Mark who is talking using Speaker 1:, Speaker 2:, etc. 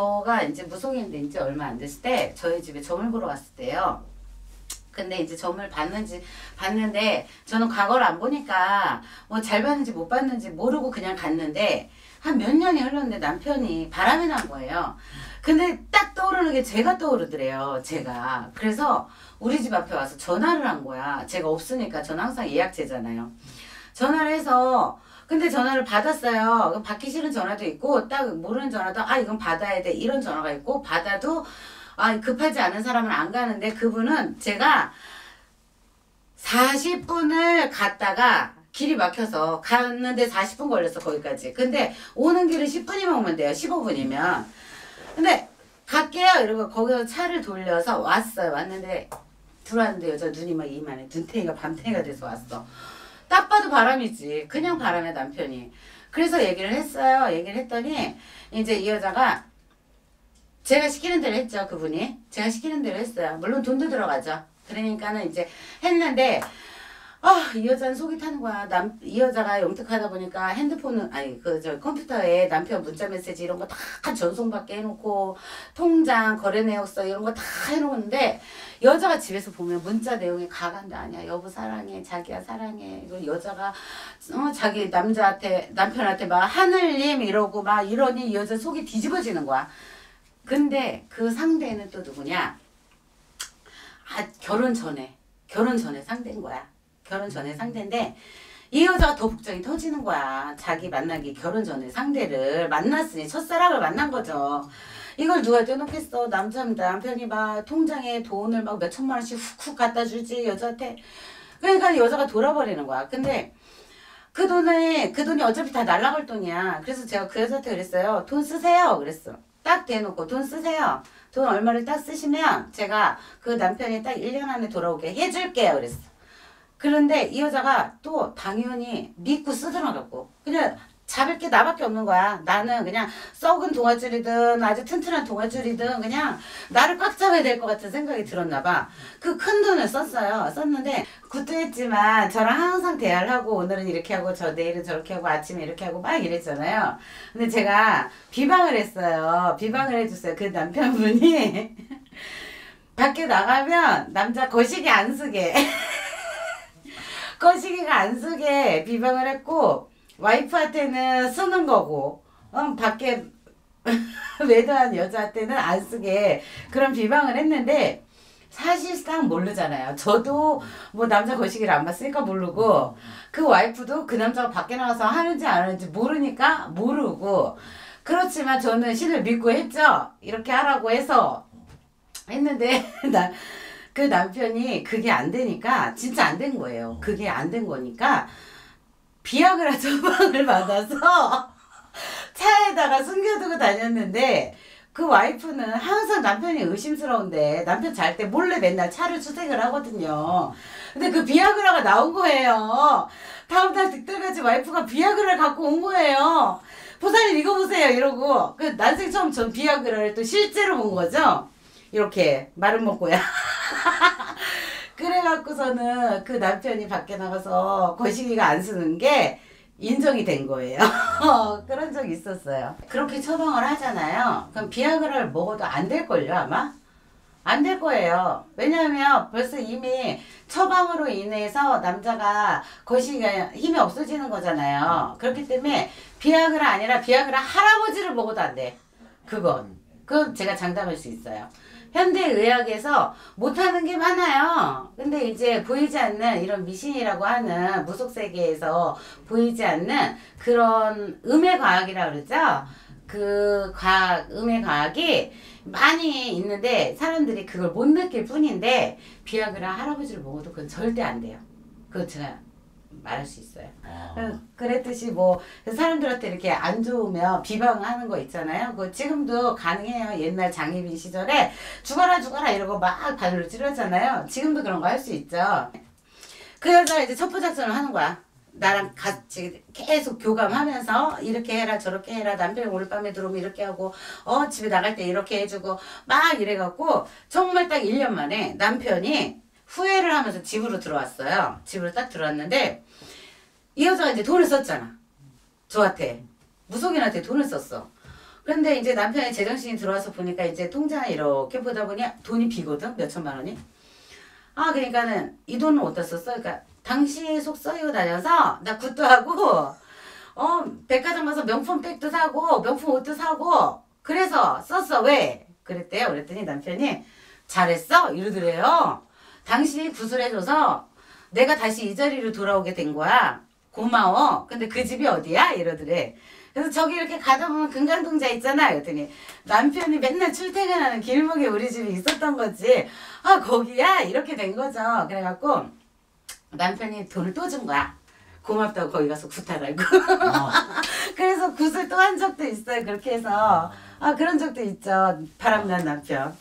Speaker 1: 저가 이제 무속인 된 지 얼마 안 됐을 때 저희 집에 점을 보러 갔을 때요. 근데 이제 점을 봤는지 봤는데 저는 과거를 안 보니까 뭐 잘 봤는지 못 봤는지 모르고 그냥 갔는데 한 몇 년이 흘렀는데 남편이 바람이 난 거예요. 근데 딱 떠오르는 게 제가 떠오르더래요. 제가. 그래서 우리 집 앞에 와서 전화를 한 거야. 제가 없으니까 저는 항상 예약제잖아요. 전화를 해서 근데 전화를 받았어요. 받기 싫은 전화도 있고 딱 모르는 전화도 아 이건 받아야 돼 이런 전화가 있고 받아도 아 급하지 않은 사람은 안 가는데 그분은 제가 40분을 갔다가 길이 막혀서 갔는데 40분 걸렸어 거기까지. 근데 오는 길은 10분이면 오면 돼요. 15분이면. 근데 갈게요 이러고 거기서 차를 돌려서 왔어요. 왔는데 들어왔는데 여자 눈이 막 이만해. 눈탱이가 밤탱이가 돼서 왔어. 딱 봐도 바람이지. 그냥 바람에 남편이. 그래서 얘기를 했어요. 얘기를 했더니 이제 이 여자가 제가 시키는 대로 했죠. 그분이. 제가 시키는 대로 했어요. 물론 돈도 들어가죠. 그러니까는 이제 했는데 아, 이 여자는 속이 타는 거야. 남, 이 여자가 영특하다 보니까 핸드폰은, 아니, 그, 저, 컴퓨터에 남편 문자 메시지 이런 거 다 전송받게 해놓고, 통장, 거래 내역서 이런 거 다 해놓는데, 여자가 집에서 보면 문자 내용이 가간도 아니야. 여보 사랑해. 자기야 사랑해. 이거 여자가, 어, 자기 남자한테, 남편한테 막 하늘님 이러고 막 이러니 이 여자 속이 뒤집어지는 거야. 근데 그 상대는 또 누구냐? 아, 결혼 전에, 결혼 전에 상대인 거야. 결혼 전에 상대인데 이 여자가 더 복장이 터지는 거야. 자기 만나기 결혼 전에 상대를 만났으니 첫사랑을 만난 거죠. 이걸 누가 떼놓겠어. 남자 남편이 막 통장에 돈을 막 몇 천만 원씩 훅훅 갖다 주지 여자한테. 그러니까 여자가 돌아버리는 거야. 근데 그 돈에 그 돈이 어차피 다 날라갈 돈이야. 그래서 제가 그 여자한테 그랬어요. 돈 쓰세요. 그랬어. 딱 대놓고 돈 쓰세요. 돈 얼마를 딱 쓰시면 제가 그 남편이 딱 1년 안에 돌아오게 해줄게요. 그랬어. 그런데 이 여자가 또 당연히 믿고 쓰더라고. 그냥 잡을 게 나밖에 없는 거야. 나는 그냥 썩은 동아줄이든 아주 튼튼한 동아줄이든 그냥 나를 꽉 잡아야 될 것 같은 생각이 들었나 봐. 그 큰 돈을 썼어요. 썼는데 굿도했지만 저랑 항상 대화를 하고 오늘은 이렇게 하고 저 내일은 저렇게 하고 아침에 이렇게 하고 막 이랬잖아요. 근데 제가 비방을 했어요. 비방을 해줬어요. 그 남편분이 밖에 나가면 남자 거시기 안 쓰게 거시기가 안 쓰게 비방을 했고 와이프한테는 쓰는 거고 어, 밖에 외도한 여자한테는 안 쓰게 그런 비방을 했는데 사실상 모르잖아요. 저도 뭐 남자 거시기를 안 봤으니까 모르고 그 와이프도 그 남자가 밖에 나가서 하는지 안 하는지 모르니까 모르고 그렇지만 저는 신을 믿고 했죠. 이렇게 하라고 해서 했는데 나 그 남편이 그게 안 되니까 진짜 안 된 거예요. 그게 안 된 거니까 비아그라 처방을 받아서 차에다가 숨겨두고 다녔는데 그 와이프는 항상 남편이 의심스러운데 남편 잘 때 몰래 맨날 차를 수색을 하거든요. 근데 그 비아그라가 나온 거예요. 다음날 득달같이 와이프가 비아그라를 갖고 온 거예요. 보사님 이거 보세요 이러고 그 난생 처음 전 비아그라를 또 실제로 본 거죠. 이렇게 마른 먹고야. 그래갖고서는 그 남편이 밖에 나가서 거시기가 안 쓰는 게 인정이 된 거예요. 그런 적이 있었어요. 그렇게 처방을 하잖아요. 그럼 비아그라를 먹어도 안 될걸요, 아마? 안 될 거예요. 왜냐하면 벌써 이미 처방으로 인해서 남자가 거시기가 힘이 없어지는 거잖아요. 그렇기 때문에 비아그라 아니라 비아그라 할아버지를 먹어도 안 돼. 그건. 그건 제가 장담할 수 있어요. 현대의학에서 못하는 게 많아요. 근데 이제 보이지 않는 이런 미신이라고 하는 무속 세계에서 보이지 않는 그런 음의 과학이라 그러죠. 그 과학, 음의 과학이 많이 있는데 사람들이 그걸 못 느낄 뿐인데 비아그라 할아버지를 먹어도 그건 절대 안 돼요. 제가 말할 수 있어요.
Speaker 2: 아,
Speaker 1: 그랬듯이 뭐 사람들한테 이렇게 안 좋으면 비방하는 거 있잖아요. 그 지금도 가능해요. 옛날 장희빈 시절에 죽어라 죽어라 이러고 막 발로 찌르잖아요. 지금도 그런 거 할 수 있죠. 그 여자가 이제 첩보 작전을 하는 거야. 나랑 같이 계속 교감하면서 이렇게 해라 저렇게 해라 남편이 오늘 밤에 들어오면 이렇게 하고 어 집에 나갈 때 이렇게 해주고 막 이래갖고 정말 딱 1년 만에 남편이 후회를 하면서 집으로 들어왔어요. 집으로 딱 들어왔는데 이 여자가 이제 돈을 썼잖아. 저한테. 무속인한테 돈을 썼어. 근데 이제 남편이 제정신이 들어와서 보니까 이제 통장에 이렇게 보다 보니 돈이 비거든 몇 천만 원이. 아 그러니까는 이 돈은 어디다 썼어? 그러니까 당시 속 써이고 다녀서 나 굿도 하고 어 백화점 가서 명품 백도 사고 명품 옷도 사고 그래서 썼어 왜? 그랬대요. 그랬더니 남편이 잘했어 이러더래요. 당신이 구슬해줘서 내가 다시 이 자리로 돌아오게 된 거야. 고마워. 근데 그 집이 어디야? 이러더래. 그래서 저기 이렇게 가다 보면 금강동자 있잖아. 그랬더니 남편이 맨날 출퇴근하는 길목에 우리 집이 있었던 거지. 아 거기야? 이렇게 된 거죠. 그래갖고 남편이 돈을 또 준 거야. 고맙다고 거기 가서 구타라고.
Speaker 2: 어.
Speaker 1: 그래서 굿을 또한 적도 있어요. 그렇게 해서. 아 그런 적도 있죠. 바람난 남편.